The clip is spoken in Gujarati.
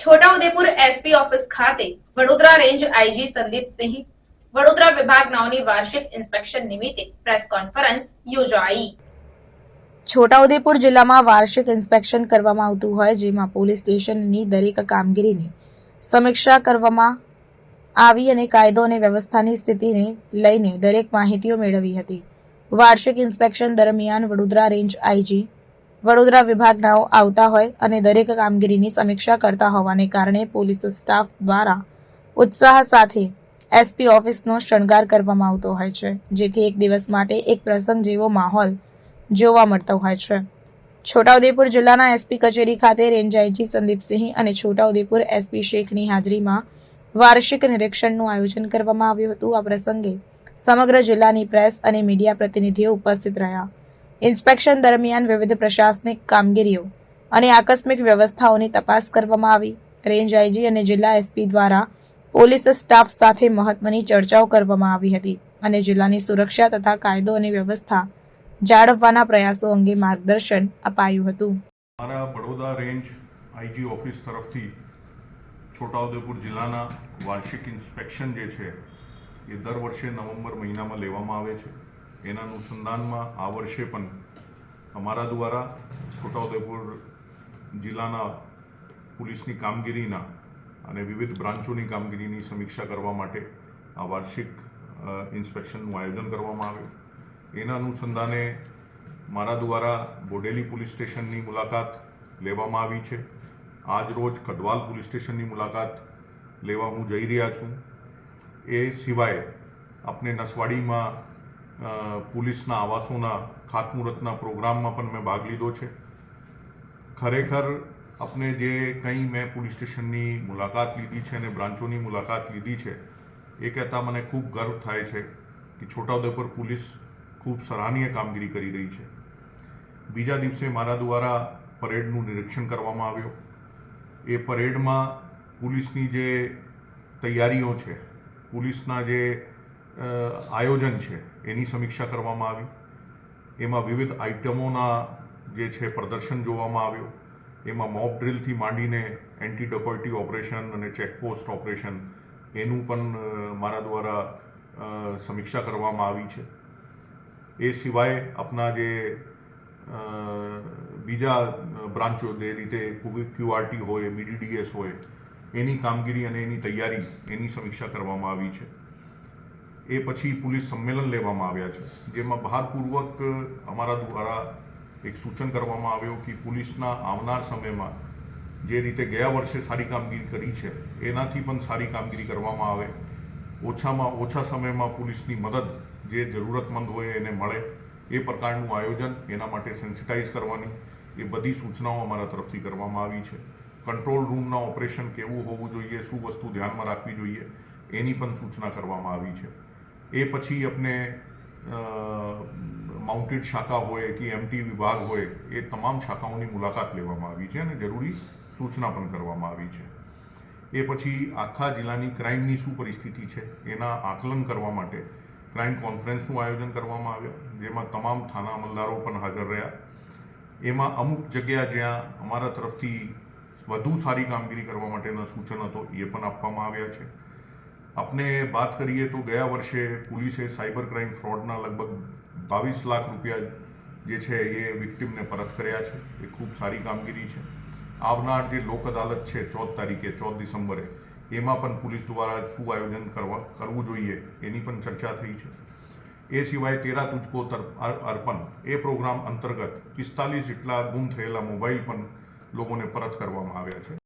છોટાઉદેપુર એસપી ઓફિસ ખાતે વડોદરા રેન્જ આઈજી સંદીપસિંહ વડોદરા વિભાગનાઓની વાર્ષિક ઇન્સ્પેક્શન નિમિત્તે પ્રેસ કોન્ફરન્સ યોજાઈ. છોટાઉદેપુર જિલ્લામાં વાર્ષિક ઇન્સ્પેક્શન કરવામાં આવતું હોય, જેમાં પોલીસ સ્ટેશનની દરેક કામગીરીની સમીક્ષા કરવામાં આવી અને કાયદો અને વ્યવસ્થાની સ્થિતિને લઈને દરેક માહિતીઓ મેળવી હતી. વાર્ષિક ઇન્સ્પેક્શન દરમિયાન વડોદરા રેન્જ આઈજી વડોદરા વિભાગનાઓ આવતા હોય અને દરેક કામગીરીની સમીક્ષા કરતા હોવાને કારણે પોલીસ સ્ટાફ દ્વારા ઉત્સાહ સાથે એસપી ઓફિસનો શણગાર કરવામાં આવતો હોય છે, જેથી એક દિવસ માટે એક પ્રસંગ જેવો માહોલ જોવા મળતો હોય છે. છોટાઉદેપુર જિલ્લાના એસપી કચેરી ખાતે રેન્જ આઈજી સંદીપસિંહ અને છોટાઉદેપુર એસપી શેખની હાજરીમાં વાર્ષિક નિરીક્ષણનું આયોજન કરવામાં આવ્યું હતું. આ પ્રસંગે સમગ્ર જિલ્લાની પ્રેસ અને મીડિયા પ્રતિનિધિઓ ઉપસ્થિત રહ્યા. ઇન્સ્પેક્શન દરમિયાન વિવિધ પ્રશાસનિક કામગીરીઓ અને આકસ્મિક વ્યવસ્થાઓની તપાસ કરવામાં આવી. રેન્જ આઈજી અને જિલ્લા એસપી દ્વારા પોલીસ સ્ટાફ સાથે મહત્વની ચર્ચાઓ કરવામાં આવી હતી અને જિલ્લાની સુરક્ષા તથા કાયદો અને વ્યવસ્થા જાળવવાના પ્રયાસો અંગે માર્ગદર્શન અપાયું હતું. મારા બડોદા રેન્જ આઈજી ઓફિસ તરફથી છોટાઉદેપુર જિલ્લાના વાર્ષિક ઇન્સ્પેક્શન જે છે એ દર વર્ષે નવેમ્બર મહિનામાં લેવામાં આવે છે. એના અનુસંધાનમાં આ વર્ષે પણ અમારા દ્વારા છોટાઉદેપુર જિલ્લાના પોલીસની કામગીરીના અને વિવિધ બ્રાન્ચોની કામગીરીની સમીક્ષા કરવા માટે આ વાર્ષિક ઇન્સ્પેક્શનનું આયોજન કરવામાં આવ્યું. એના અનુસંધાને મારા દ્વારા બોડેલી પોલીસ સ્ટેશનની મુલાકાત લેવામાં આવી છે. આજ રોજ કડવાલ પોલીસ સ્ટેશનની મુલાકાત લેવા હું જઈ રહ્યા છું. એ સિવાય આપણે નસવાડીમાં પોલીસના આવાસોના ખાતમુહૂર્તના પ્રોગ્રામમાં પણ મેં ભાગ લીધો છે. ખરેખર આપણે જે કંઈ મેં પોલીસ સ્ટેશનની મુલાકાત લીધી છે અને બ્રાન્ચોની મુલાકાત લીધી છે, એ કહેતા મને ખૂબ ગર્વ થાય છે કે છોટાઉદેપુર પોલીસ ખૂબ સરાહનીય કામગીરી કરી રહી છે. બીજા દિવસે મારા દ્વારા પરેડનું નિરીક્ષણ કરવામાં આવ્યું. એ પરેડમાં પોલીસની જે તૈયારીઓ છે, પોલીસના જે આયોજન છે, એની સમીક્ષા કરવામાં આવી. એમાં વિવિધ આઇટમોના જે છે પ્રદર્શન જોવામાં આવ્યું. એમાં મોબ ડ્રિલથી માંડીને એન્ટી ડકોઇટી ઓપરેશન અને ચેકપોસ્ટ ઓપરેશન, એનું પણ મારા દ્વારા સમીક્ષા કરવામાં આવી છે. એ સિવાય આપણા જે બીજા બ્રાન્ચો, જે રીતે ક્યુઆરટી હોય બીડીડીએસ હોય, એની કામગીરી અને એની તૈયારી, એની સમીક્ષા કરવામાં આવી છે. એ પછી પોલીસ સંમેલન લેવામાં આવ્યા છે, જેમાં ભારપૂર્વક અમારા દ્વારા એક સૂચન કરવામાં આવ્યું કે પોલીસના આવનાર સમયમાં જે રીતે ગયા વર્ષે સારી કામગીરી કરી છે, એનાથી પણ સારી કામગીરી કરવામાં આવે. ઓછામાં ઓછા સમયમાં પોલીસની મદદ જે જરૂરતમંદ હોય એને મળે, એ પ્રકારનું આયોજન એના માટે સેન્સિટાઇઝ કરવાની એ બધી સૂચનાઓ અમારા તરફથી કરવામાં આવી છે. કંટ્રોલ રૂમના ઓપરેશન કેવું હોવું જોઈએ, શું વસ્તુ ધ્યાનમાં રાખવી જોઈએ, એની પણ સૂચના કરવામાં આવી છે. એ પછી આપણે માઉન્ટેડ શાખા હોય કે એમટી વિભાગ હોય, એ તમામ શાખાઓની મુલાકાત લેવામાં આવી છે અને જરૂરી સૂચના પણ કરવામાં આવી છે. એ પછી આખા જિલ્લાની ક્રાઇમની શું પરિસ્થિતિ છે, એના આકલન કરવા માટે ક્રાઇમ કોન્ફરન્સનું આયોજન કરવામાં આવ્યું, જેમાં તમામ થાના અમલદારો પણ હાજર રહ્યા. એમાં અમુક જગ્યા જ્યાં અમારા તરફથી વધુ સારી કામગીરી કરવા માટેના સૂચન હતો, એ પણ આપવામાં આવ્યા છે. આપણે વાત કરીએ તો ગયા વર્ષે પોલીસે સાયબર ક્રાઇમ ફ્રોડના લગભગ બાવીસ લાખ રૂપિયા જે છે એ વિક્ટિમને પરત કર્યા છે. એ ખૂબ સારી કામગીરી છે. આવનાર જે લોક અદાલત છે ચૌદ તારીખે ચૌદ ડિસેમ્બરે એમાં પણ પોલીસ દ્વારા શું આયોજન કરવા, કરવું જોઈએ એની પણ ચર્ચા થઈ છે. એ સિવાય તેરા તુજકો અર્પણ, એ પ્રોગ્રામ અંતર્ગત પિસ્તાલીસ જેટલા ગુમ થયેલા મોબાઈલ પણ લોકોને પરત કરવામાં આવ્યા છે.